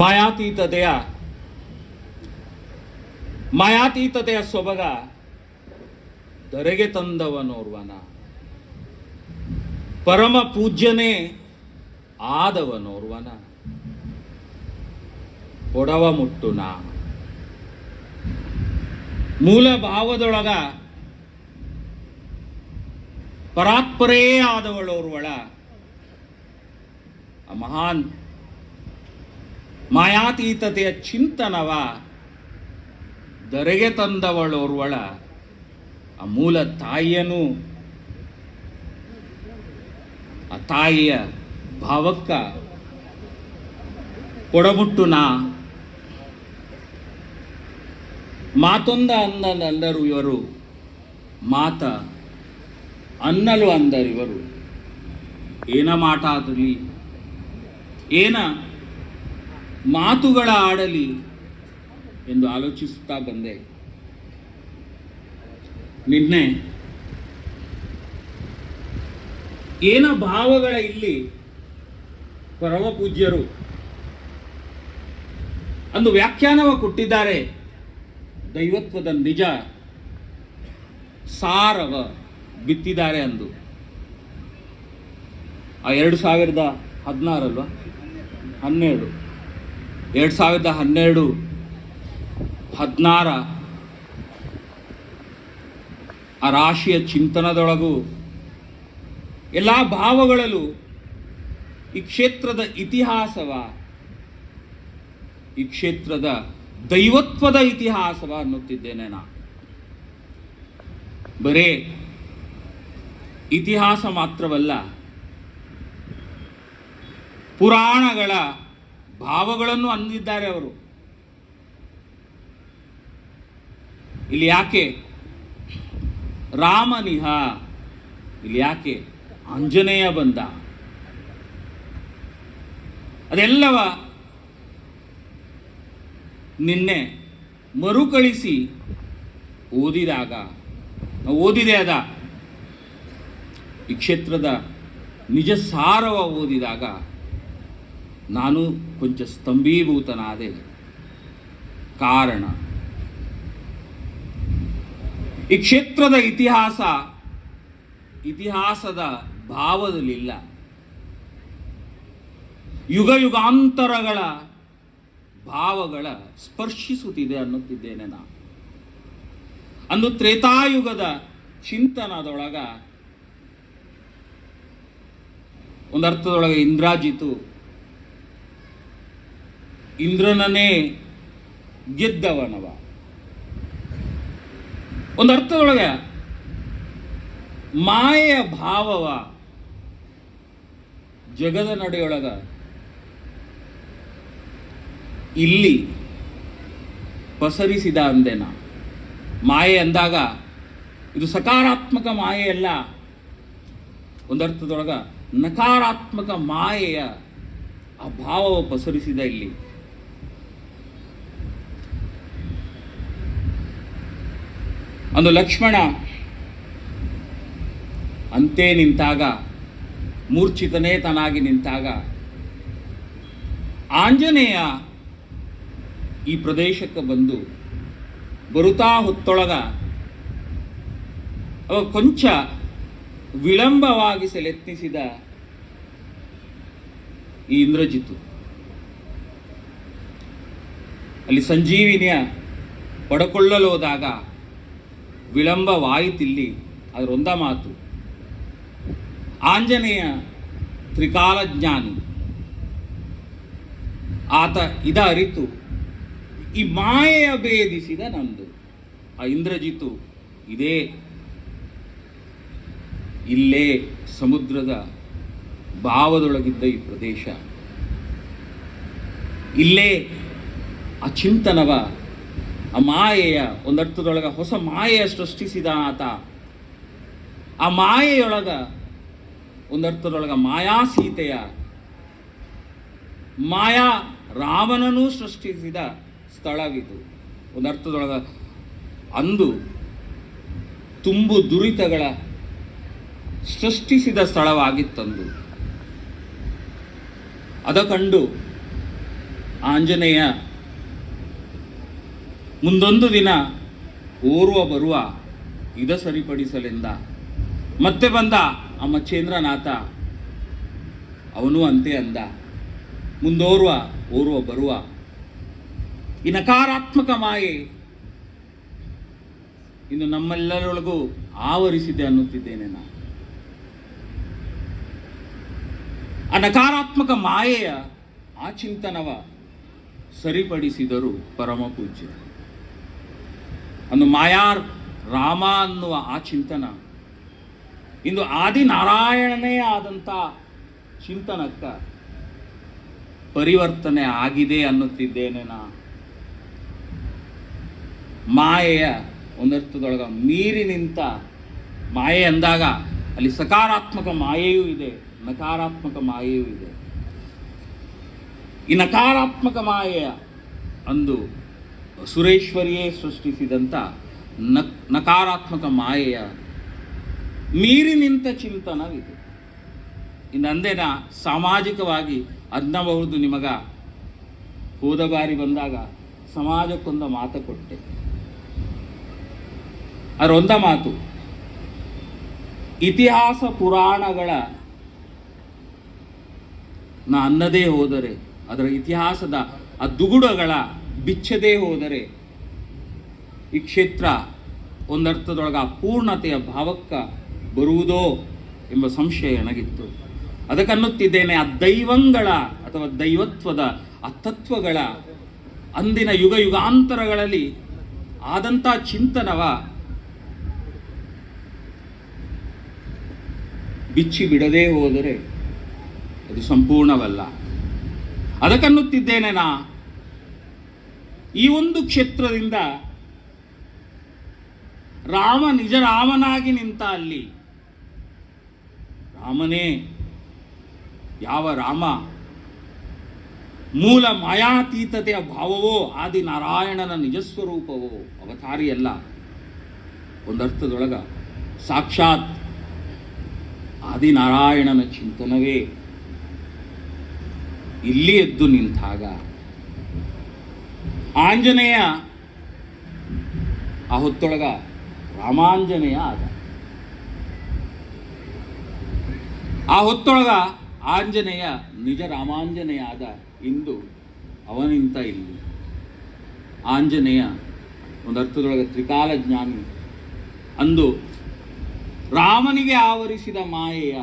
ಮಾಯಾತೀತತೆಯ ಮಾಯಾತೀತತೆಯ ಸೊಬಗ ದರೆಗೆ ತಂದವನೋರ್ವನ ಪರಮ ಪೂಜ್ಯನೇ ಆದವನೋರ್ವನ ಒಡವ ಮುಟ್ಟುನ ಮೂಲ ಭಾವದೊಳಗ ಪರಾತ್ಪರೇ ಆದವಳೋರ್ವಳ ಮಹಾನ್ ಮಾಯಾತೀತತೆಯ ಚಿಂತನವ ದರೆಗೆ ತಂದವಳೋರ್ವಳ ಆ ಮೂಲ ತಾಯಿಯನು ಆ ತಾಯಿಯ ಭಾವಕ್ಕ ಕೊಡಬುಟ್ಟು ನಾ. ಮಾತೊಂದ ಅಂದರು ಇವರು, ಮಾತ ಅನ್ನಲು ಅಂದರು ಇವರು. ಏನ ಮಾಟ ಏನ? ಮಾತುಗಳ ಆಡಲಿ ಎಂದು ಆಲೋಚಿಸುತ್ತಾ ಬಂದೆ. ನಿನ್ನೆ ಏನ ಭಾವಗಳ ಇಲ್ಲಿ ಪರಮ ಪೂಜ್ಯರು ಅಂದು ವ್ಯಾಖ್ಯಾನವ ಕೊಟ್ಟಿದ್ದಾರೆ. ದೈವತ್ವದ ನಿಜ ಸಾರವ ಬಿತ್ತಿದ್ದಾರೆ ಅಂದು. ಆ ಎರಡು ಸಾವಿರದ ಹದಿನಾರಲ್ವ? ಹನ್ನೆರಡು. ಎರಡು ಸಾವಿರದ ಹನ್ನೆರಡು, ಹದಿನಾರ ಆ ರಾಶಿಯ ಚಿಂತನದೊಳಗೂ ಎಲ್ಲ ಭಾವಗಳಲ್ಲೂ ಈ ಕ್ಷೇತ್ರದ ಇತಿಹಾಸವ, ಈ ಕ್ಷೇತ್ರದ ದೈವತ್ವದ ಇತಿಹಾಸವ ಅನ್ನುತ್ತಿದ್ದೇನೆ ನಾ. ಬರೇ ಇತಿಹಾಸ ಮಾತ್ರವಲ್ಲ, ಪುರಾಣಗಳ ಭಾವಗಳನ್ನು ಅಂದಿದ್ದಾರೆ ಅವರು. ಇಲ್ಲಿ ಯಾಕೆ? ರಾಮನಿಹ. ಇಲ್ಲಿ ಯಾಕೆ? ಆಂಜನೇಯ ಬಂದ. ಅದೆಲ್ಲವ ನಿನ್ನೆ ಮರುಕಳಿಸಿ ಓದಿದಾಗ. ಓದಿದೆ ಅದ. ಈ ಕ್ಷೇತ್ರದ ನಿಜ ಸಾರವ ಓದಿದಾಗ ನಾನು ಕೊಂಚ ಸ್ತಂಭೀಭೂತನಾದೆ. ಕಾರಣ. ಈ ಕ್ಷೇತ್ರದ ಇತಿಹಾಸ ಇತಿಹಾಸದ ಭಾವದಲ್ಲಿಲ್ಲ. ಯುಗ ಯುಗಾಂತರಗಳ ಭಾವಗಳ ಸ್ಪರ್ಶಿಸುತ್ತಿದೆ ಅನ್ನುತ್ತಿದ್ದೇನೆ ನಾನು. ಅಂದು ತ್ರೇತಾಯುಗದ ಚಿಂತನದೊಳಗ ಒಂದರ್ಥದೊಳಗೆ ಇಂದ್ರಾಜಿತು ಇಂದ್ರನನ್ನೇ ಗೆದ್ದವನವ. ಒಂದು ಅರ್ಥದೊಳಗೆ ಮಾಯೆಯ ಭಾವವ ಜಗದ ನಡೆಯೊಳಗ ಇಲ್ಲಿ ಪಸರಿಸಿದ ಅಂದೆನ. ಮಾಯೆ ಅಂದಾಗ ಇದು ಸಕಾರಾತ್ಮಕ ಮಾಯೆಯಲ್ಲ. ಒಂದರ್ಥದೊಳಗ ನಕಾರಾತ್ಮಕ ಮಾಯೆಯ ಆ ಭಾವವ ಪಸರಿಸಿದ ಇಲ್ಲಿ. ಅಂದು ಲಕ್ಷ್ಮಣ ಅಂತೆ ನಿಂತಾಗ, ಮೂರ್ಛಿತನೇ ತನಾಗಿ ನಿಂತಾಗ. ಆಂಜನೇಯ ಈ ಪ್ರದೇಶಕ್ಕೆ ಬಂದು ಬರುತ್ತಾ ಹೊತ್ತೊಳಗ ಕೊಂಚ ವಿಳಂಬವಾಗಿ ಸೆಲೆತ್ನಿಸಿದ ಈ ಇಂದ್ರಜಿತು ಅಲ್ಲಿ ಸಂಜೀವಿನಿಯ ಪಡಕೊಳ್ಳಲು ಹೋದಾಗ ವಿಳಂಬವಾಯಿತಿಲ್ಲಿ. ಅದರೊಂದ ಮಾತು. ಆಂಜನೇಯ ತ್ರಿಕಾಲಜ್ಞಾನಿ. ಆತ ಇದ ಅರಿತು, ಈ ಮಾಯೆಯ ಭೇದಿಸಿದ ನಂದು. ಆ ಇಂದ್ರಜಿತು ಇದೇ ಇಲ್ಲೇ ಸಮುದ್ರದ ಭಾವದೊಳಗಿದ್ದ ಈ ಪ್ರದೇಶ. ಇಲ್ಲೇ ಅಚಿಂತನವ ಚಿಂತನವ ಆ ಮಾಯೆಯ, ಒಂದರ್ಥದೊಳಗೆ ಹೊಸ ಮಾಯೆಯ ಸೃಷ್ಟಿಸಿದ ಆತ. ಆ ಮಾಯೆಯೊಳಗ ಒಂದರ್ಥದೊಳಗೆ ಮಾಯಾ ಸೀತೆಯ, ಮಾಯಾ ರಾವಣನೂ ಸೃಷ್ಟಿಸಿದ ಸ್ಥಳವಿದು. ಒಂದರ್ಥದೊಳಗೆ ಅಂದು ತುಂಬು ದುರಿತಗಳ ಸೃಷ್ಟಿಸಿದ ಸ್ಥಳವಾಗಿತ್ತಂದು. ಅದ ಕಂಡು ಆಂಜನೇಯ ಮುಂದೊಂದು ದಿನ ಓರುವ ಬರುವ ಇದ ಸರಿಪಡಿಸಲೆಂದ. ಮತ್ತೆ ಬಂದ ಆ ಮಚ್ಚೇಂದ್ರನಾಥ ಅವನು ಅಂತೆ ಅಂದ. ಮುಂದೋರುವ, ಓರುವ ಬರುವ. ಈ ನಕಾರಾತ್ಮಕ ಮಾಯೆ ಇನ್ನು ನಮ್ಮೆಲ್ಲರೊಳಗೂ ಆವರಿಸಿದೆ ಅನ್ನುತ್ತಿದ್ದೇನೆ ನಾನು. ಆ ನಕಾರಾತ್ಮಕ ಮಾಯೆಯ ಆ ಚಿಂತನವ ಸರಿಪಡಿಸಿದರು ಪರಮ ಅಂದು ಮಾಯಾರ್ ರಾಮ ಅನ್ನುವ ಆ ಚಿಂತನ. ಇಂದು ಆದಿನಾರಾಯಣನೇ ಆದಂಥ ಚಿಂತನಕ್ಕ ಪರಿವರ್ತನೆ ಆಗಿದೆ ಅನ್ನುತ್ತಿದ್ದೇನೆ ನಾ. ಮಾಯೆಯ ಒಂದರ್ಥದೊಳಗ ಮೀರಿ ನಿಂತ ಮಾಯೆ ಅಂದಾಗ ಅಲ್ಲಿ ಸಕಾರಾತ್ಮಕ ಮಾಯೆಯೂ ಇದೆ, ನಕಾರಾತ್ಮಕ ಮಾಯೆಯೂ ಇದೆ. ಈ ನಕಾರಾತ್ಮಕ ಮಾಯೆಯ ಅಂದು ಸುರೇಶ್ವರಿಯೇ ಸೃಷ್ಟಿಸಿದಂಥ ನ ನಕಾರಾತ್ಮಕ ಮಾಯೆಯ ಮೀರಿ ನಿಂತ ಚಿಂತನವಿದೆ. ಅಂದೇನ ಸಾಮಾಜಿಕವಾಗಿ ಅದ್ನಬಹುದು ನಿಮಗ ಹೋದ ಬಾರಿ ಬಂದಾಗ ಸಮಾಜಕ್ಕೊಂದು ಮಾತು ಕೊಟ್ಟೆ. ಅದರೊಂದ ಮಾತು, ಇತಿಹಾಸ ಪುರಾಣಗಳ ನಾ ಅನ್ನದೇ ಹೋದರೆ ಅದರ ಇತಿಹಾಸದ ಆ ದುಗುಡಗಳ ಬಿಚ್ಚದೇ ಹೋದರೆ ಈ ಕ್ಷೇತ್ರ ಒಂದರ್ಥದೊಳಗ ಪೂರ್ಣತೆಯ ಭಾವಕ್ಕ ಬರುವುದೋ ಎಂಬ ಸಂಶಯ ನನಗಿತ್ತು. ಅದಕ್ಕನ್ನುತ್ತಿದ್ದೇನೆ ಆ ದೈವಂಗಳ ಅಥವಾ ದೈವತ್ವದ ಅತತ್ವಗಳ ತತ್ವಗಳ ಅಂದಿನ ಯುಗ ಯುಗಾಂತರಗಳಲ್ಲಿ ಆದಂಥ ಚಿಂತನವ ಬಿಚ್ಚಿ ಬಿಡದೇ ಹೋದರೆ ಅದು ಸಂಪೂರ್ಣವಲ್ಲ. ಅದಕ್ಕನ್ನುತ್ತಿದ್ದೇನೆ ನಾ ಈ ಒಂದು ಕ್ಷೇತ್ರದಿಂದ ರಾಮ ನಿಜ ರಾಮನಾಗಿ ನಿಂತ ಅಲ್ಲಿ ರಾಮನೇ, ಯಾವ ರಾಮ? ಮೂಲ ಮಾಯಾತೀತತೆಯ ಭಾವವೋ ಆದಿ ನಾರಾಯಣನ ನಿಜಸ್ವರೂಪವೋ ಅವತಾರಿಯಲ್ಲ ಒಂದರ್ಥದೊಳಗ ಸಾಕ್ಷಾತ್ ಆದಿನಾರಾಯಣನ ಚಿಂತನವೇ. ಇಲ್ಲಿ ಎದ್ದು ನಿಂತಾಗ ಆಂಜನೇಯ ಆ ಹೊತ್ತೊಳಗ ರಾಮಾಂಜನೇಯ ಆದ. ಆ ಹೊತ್ತೊಳಗ ಆಂಜನೇಯ ನಿಜ ರಾಮಾಂಜನೇಯ ಆದ ಇಂದು ಅವನಿಂತ ಇಲ್ಲಿ. ಆಂಜನೇಯ ಒಂದು ಅರ್ಥದೊಳಗೆ ತ್ರಿಕಾಲ ಜ್ಞಾನಿ. ಅಂದು ರಾಮನಿಗೆ ಆವರಿಸಿದ ಮಾಯೆಯ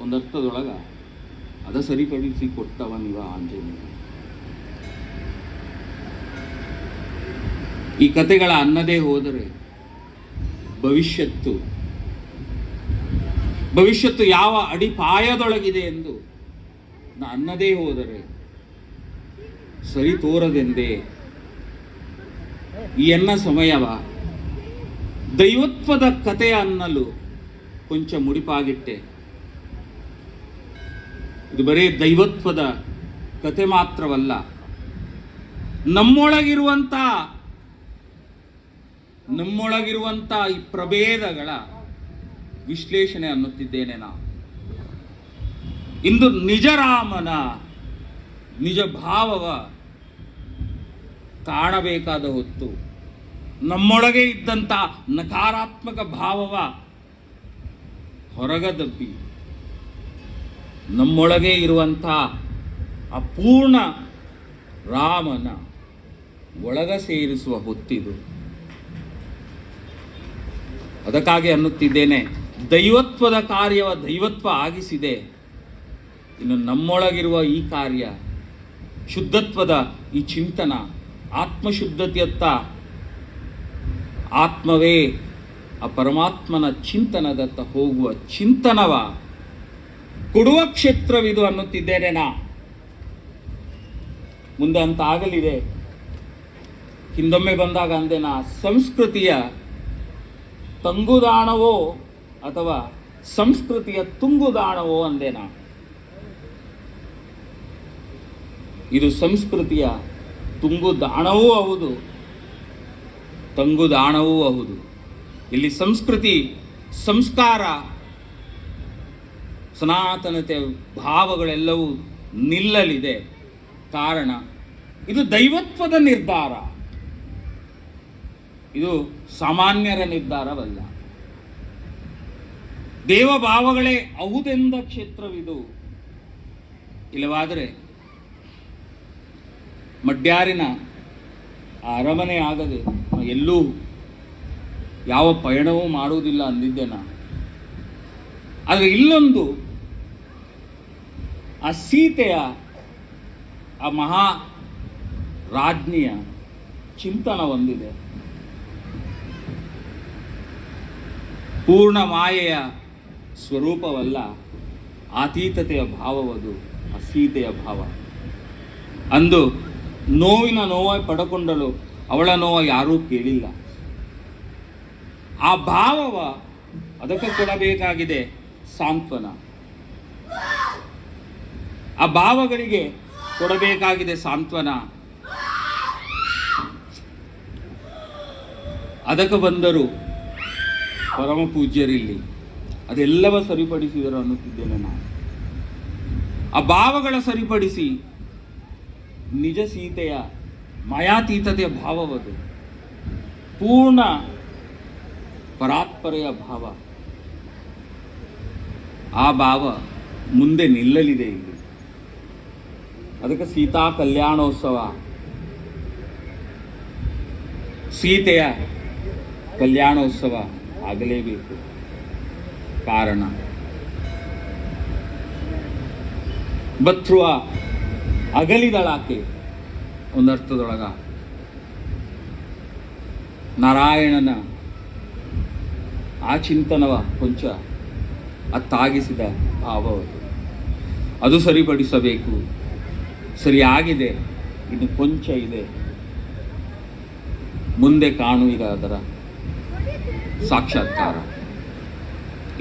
ಒಂದರ್ಥದೊಳಗ ಅದ ಸರಿಪಡಿಸಿ ಕೊಟ್ಟವನಿವ ಆಂಜನೇಯ. ಈ ಕತೆಗಳ ಅನ್ನದೇ ಹೋದರೆ ಭವಿಷ್ಯತ್ತು ಭವಿಷ್ಯತ್ತು ಯಾವ ಅಡಿಪಾಯದೊಳಗಿದೆ ಎಂದು ಅನ್ನದೇ ಹೋದರೆ ಸರಿ ತೋರದೆಂದೇ? ಈ ಎನ್ನ ಸಮಯವ ದೈವತ್ವದ ಕಥೆಯ ಅನ್ನಲು ಕೊಂಚ ಮುಡಿಪಾಗಿಟ್ಟೆ. ಇದು ಬರೀ ದೈವತ್ವದ ಕತೆ ಮಾತ್ರವಲ್ಲ ನಮ್ಮೊಳಗಿರುವಂಥ ನಮ್ಮೊಳಗಿರುವಂಥ ಈ ಪ್ರಭೇದಗಳ ವಿಶ್ಲೇಷಣೆ ಅನ್ನುತ್ತಿದ್ದೇನೆ ನಾನು. ಇಂದು ನಿಜರಾಮನ ನಿಜ ಭಾವವ ಕಾಣಬೇಕಾದ ಹೊತ್ತು, ನಮ್ಮೊಳಗೆ ಇದ್ದಂಥ ನಕಾರಾತ್ಮಕ ಭಾವವ ಹೊರಗದಬ್ಬಿ, ನಮ್ಮೊಳಗೆ ಇರುವಂಥ ಅಪೂರ್ಣ ರಾಮನ ಒಳಗ ಸೇರಿಸುವ ಹೊತ್ತಿದು. ಅದಕ್ಕಾಗಿ ಅನ್ನುತ್ತಿದ್ದೇನೆ. ದೈವತ್ವದ ಕಾರ್ಯವ ದೈವತ್ವ ಆಗಿಸಿದೆ. ಇನ್ನು ನಮ್ಮೊಳಗಿರುವ ಈ ಕಾರ್ಯ, ಶುದ್ಧತ್ವದ ಈ ಚಿಂತನ, ಆತ್ಮಶುದ್ಧತೆಯತ್ತ ಆತ್ಮವೇ ಆ ಪರಮಾತ್ಮನ ಚಿಂತನದತ್ತ ಹೋಗುವ ಚಿಂತನವ ಕೊಡುವ ಕ್ಷೇತ್ರವಿದು ಅನ್ನುತ್ತಿದ್ದೇನೆ ನಾ. ಮುಂದೆ ಅಂತ ಆಗಲಿದೆ ಹಿಂದೊಮ್ಮೆ ಬಂದಾಗ ಅಂದೆ ನಾ, ಸಂಸ್ಕೃತಿಯ ತಂಗುದಾಣವೋ ಅಥವಾ ಸಂಸ್ಕೃತಿಯ ತುಂಗುದಾಣವೋ ಅಂದೆ ನಾನು. ಇದು ಸಂಸ್ಕೃತಿಯ ತುಂಗುದಾಣವೂ ಹೌದು, ತಂಗುದಾಣವೂ ಹೌದು. ಇಲ್ಲಿ ಸಂಸ್ಕೃತಿ, ಸಂಸ್ಕಾರ, ಸನಾತನತೆ ಭಾವಗಳೆಲ್ಲವೂ ನಿಲ್ಲಲಿದೆ. ಕಾರಣ, ಇದು ದೈವತ್ವದ ನಿರ್ಧಾರ. ಇದು ಸಾಮಾನ್ಯರ ನಿರ್ಧಾರವಲ್ಲ. ದೇವಭಾವಗಳೇ ಹೌದೆಂದ ಕ್ಷೇತ್ರವಿದು. ಇಲ್ಲವಾದರೆ ಮಡ್ಯಾರಿನ ಅರಮನೆ ಆಗದೆ ಎಲ್ಲೂ ಯಾವ ಪಯಣವೂ ಮಾಡುವುದಿಲ್ಲ ಅಂದಿದ್ದೆ ನಾನು. ಆದರೆ ಇಲ್ಲೊಂದು ಆ ಸೀತೆಯ, ಆ ಮಹಾ ರಾಜ್ಞಿಯ ಚಿಂತನ ಒಂದಿದೆ. ಪೂರ್ಣ ಮಾಯೆಯ ಸ್ವರೂಪವಲ್ಲ, ಆತೀತತೆಯ ಭಾವವದು, ಅಸೀತೆಯ ಭಾವ. ಅಂದು ನೋವಿನ ನೋವ ಪಡಕೊಂಡಳು, ಅವಳ ನೋವ ಯಾರೂ ಕೇಳಿಲ್ಲ. ಆ ಭಾವವ ಅದಕ್ಕೆ ಕೊಡಬೇಕಾಗಿದೆ ಸಾಂತ್ವನ. ಆ ಭಾವಗಳಿಗೆ ಕೊಡಬೇಕಾಗಿದೆ ಸಾಂತ್ವನ. ಅದಕ್ಕೆ ಬಂದರು ಪರಮ ಪೂಜ್ಯರಿಲ್ಲಿ ಅದೆಲ್ಲವ ಸರಿಪಡಿಸಿದರು ಅನ್ನುತ್ತಿದ್ದೇನೆ ನಾನು. ಆ ಭಾವಗಳ ಸರಿಪಡಿಸಿ ನಿಜ ಸೀತೆಯ ಮಾಯಾತೀತತೆಯ ಭಾವವದು. ಪೂರ್ಣ ಪರಾತ್ಪರೆಯ ಭಾವ. ಆ ಭಾವ ಮುಂದೆ ನಿಲ್ಲಲಿದೆ ಇಲ್ಲಿ. ಅದಕ್ಕೆ ಸೀತಾ ಕಲ್ಯಾಣೋತ್ಸವ. ಸೀತೆಯ ಕಲ್ಯಾಣೋತ್ಸವ. ಆಗಲೇಬೇಕು. ಕಾರಣ. ಬತ್ರುವ ಅಗಲಿದಳಾಕೆ ಒಂದರ್ಥದೊಳಗ ನಾರಾಯಣನ ಆ ಚಿಂತನವ ಕೊಂಚ ಅತ್ತಾಗಿಸಿದ ಭಾವ ಅದು. ಸರಿಪಡಿಸಬೇಕು. ಸರಿಯಾಗಿದೆ. ಇನ್ನು ಕೊಂಚ ಇದೆ. ಮುಂದೆ ಕಾಣು ಅದರ ಸಾಕ್ಷಾತ್ಕಾರ.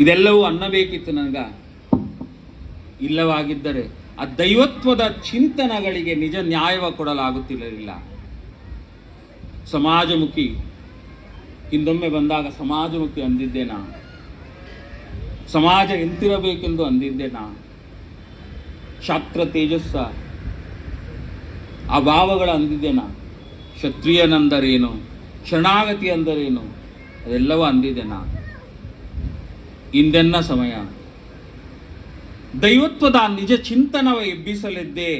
ಇದೆಲ್ಲವೂ ಅನ್ನಬೇಕಿತ್ತು ನನಗ. ಇಲ್ಲವಾಗಿದ್ದರೆ ಆ ದೈವತ್ವದ ಚಿಂತನೆಗಳಿಗೆ ನಿಜ ನ್ಯಾಯವ ಕೊಡಲಾಗುತ್ತಿರಲಿಲ್ಲ. ಸಮಾಜಮುಖಿ, ಹಿಂದೊಮ್ಮೆ ಬಂದಾಗ ಸಮಾಜಮುಖಿ ಅಂದಿದ್ದೆ ನಾ. ಸಮಾಜ ಎಂತಿರಬೇಕೆಂದು ಅಂದಿದ್ದೆ ನಾ. ಶಾಸ್ತ್ರ ತೇಜಸ್ಸ ಆ ಭಾವಗಳ ಅಂದಿದ್ದೆ ನಾ. ಕ್ಷತ್ರಿಯನಂದರೇನು, ಶರಣಾಗತಿ ಅಂದರೇನು ಅದೆಲ್ಲವೂ ಅಂದಿದ್ದೆ ನಾನು. ಇಂದೆನ್ನ ಸಮಯ. ದೈವತ್ವದ ನಿಜ ಚಿಂತನವ ಎಬ್ಬಿಸಲಿದ್ದೆ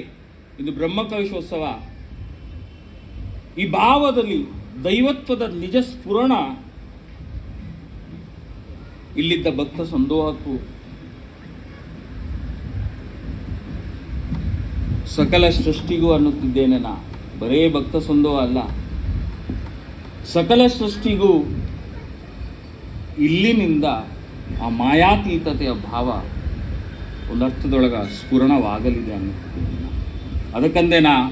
ಇದು ಬ್ರಹ್ಮಕವಿಶೋತ್ಸವ. ಈ ಭಾವದಲ್ಲಿ ದೈವತ್ವದ ನಿಜ ಸ್ಫುರಣ ಇಲ್ಲಿದ್ದ ಭಕ್ತ ಸಂದೋಹಕ್ಕೂ ಸಕಲ ಸೃಷ್ಟಿಗೂ ಅನ್ನುತ್ತಿದ್ದೇನೆ ನಾ. ಬರೇ ಭಕ್ತ ಸಂದೋಹ ಅಲ್ಲ. ಸಕಲ ಸೃಷ್ಟಿಗೂ ಇಲ್ಲಿನಿಂದ ಆ ಮಾಯಾತೀತತೆಯ ಭಾವ ಒಂದು ಅರ್ಥದೊಳಗೆ ಸ್ಫುರಣವಾಗಲಿದೆ ಅನ್ನೋದನ್ನು. ಅದಕ್ಕಂದೆ ನಾ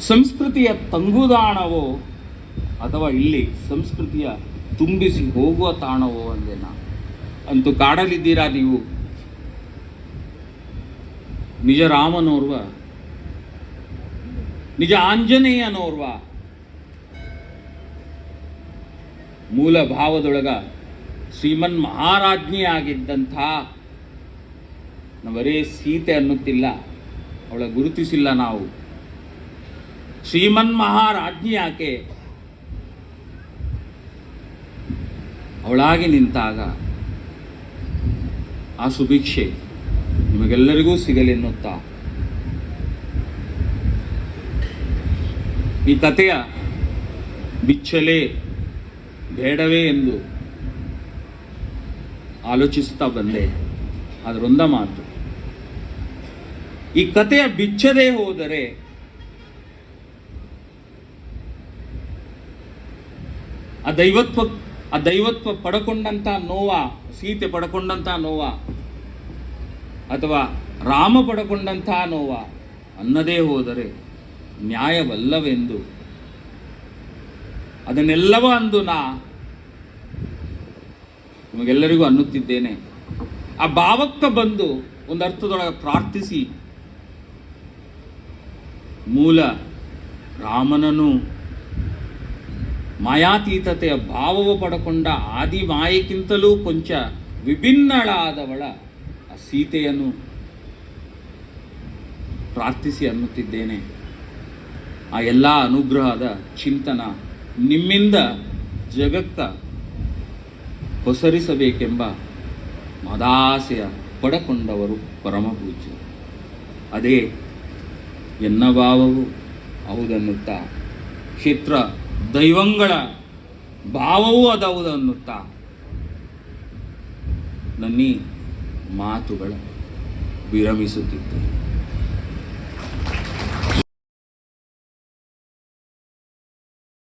ಸಂಸ್ಕೃತಿಯ ತಂಗುದಾಣವೋ ಅಥವಾ ಇಲ್ಲಿ ಸಂಸ್ಕೃತಿಯ ತುಂಬಿಸಿ ಹೋಗುವ ತಾಣವೋ ಅಂದೇನ? ಅಂತೂ ಕಾಡಲಿದ್ದೀರಾ ನೀವು? ನಿಜ ರಾಮನೋರ್ವ ನಿಜ ಆಂಜನೇಯನೋರ್ವ? ಮೂಲ ಭಾವದೊಳಗ ಶ್ರೀಮನ್ ಮಹಾರಾಜ್ಞಿಯಾಗಿದ್ದಂಥ ನಾವರೇ ಸೀತೆ ಅನ್ನುತ್ತಿಲ್ಲ, ಅವಳ ಗುರುತಿಸಿಲ್ಲ ನಾವು. ಶ್ರೀಮನ್ ಮಹಾರಾಜ್ಞಿ ಆಕೆ ಅವಳಾಗಿ ನಿಂತಾಗ ಆ ಸುಭಿಕ್ಷೆ ನಿಮಗೆಲ್ಲರಿಗೂ ಸಿಗಲೆನ್ನುತ್ತಾ ಈ ಕಥೆಯ ಬಿಚ್ಚಲೇ ಬೇಡವೇ ಎಂದು ಆಲೋಚಿಸುತ್ತಾ ಬಂದೆ. ಅದರೊಂದ ಮಾತು. ಈ ಕಥೆಯ ಬಿಚ್ಚದೇ ಹೋದರೆ ಆ ದೈವತ್ವ ಆ ದೈವತ್ವ ಪಡ್ಕೊಂಡಂಥ ನೋವ, ಸೀತೆ ಪಡ್ಕೊಂಡಂಥ ನೋವ, ಅಥವಾ ರಾಮ ಪಡ್ಕೊಂಡಂಥ ನೋವ ಅನ್ನದೇ ಹೋದರೆ ನ್ಯಾಯವಲ್ಲವೆಂದು ಅದನ್ನೆಲ್ಲವ ಅಂದು ನಾ ನಿಮಗೆಲ್ಲರಿಗೂ ಅನ್ನುತ್ತಿದ್ದೇನೆ. ಆ ಭಾವಕ್ಕೆ ಬಂದು ಒಂದು ಅರ್ಥದೊಳಗೆ ಪ್ರಾರ್ಥಿಸಿ. ಮೂಲ ರಾಮನನು ಮಾಯಾತೀತತೆಯ ಭಾವವು ಪಡಕೊಂಡ ಆದಿ ಮಾಯಕ್ಕಿಂತಲೂ ಕೊಂಚ ವಿಭಿನ್ನಳಾದವಳ ಆ ಸೀತೆಯನ್ನು ಪ್ರಾರ್ಥಿಸಿ ಅನ್ನುತ್ತಿದ್ದೇನೆ. ಆ ಎಲ್ಲ ಅನುಗ್ರಹದ ಚಿಂತನ ನಿಮ್ಮಿಂದ ಜಗತ್ತ ಹೊಸರಿಸಬೇಕೆಂಬ ಮದಾಸೆಯ ಪಡಕೊಂಡವರು ಪರಮ ಪೂಜ್ಯರು ಅದೇ ಎನ್ನ ಭಾವವು ಹೌದನ್ನುತ್ತಾ. ಕ್ಷೇತ್ರ ದೈವಂಗಳ ಭಾವವೂ ಅದೌದನ್ನುತ್ತಾ ನನ್ನೀ ಮಾತುಗಳ ವಿರಮಿಸುತ್ತಿದ್ದೇನೆ.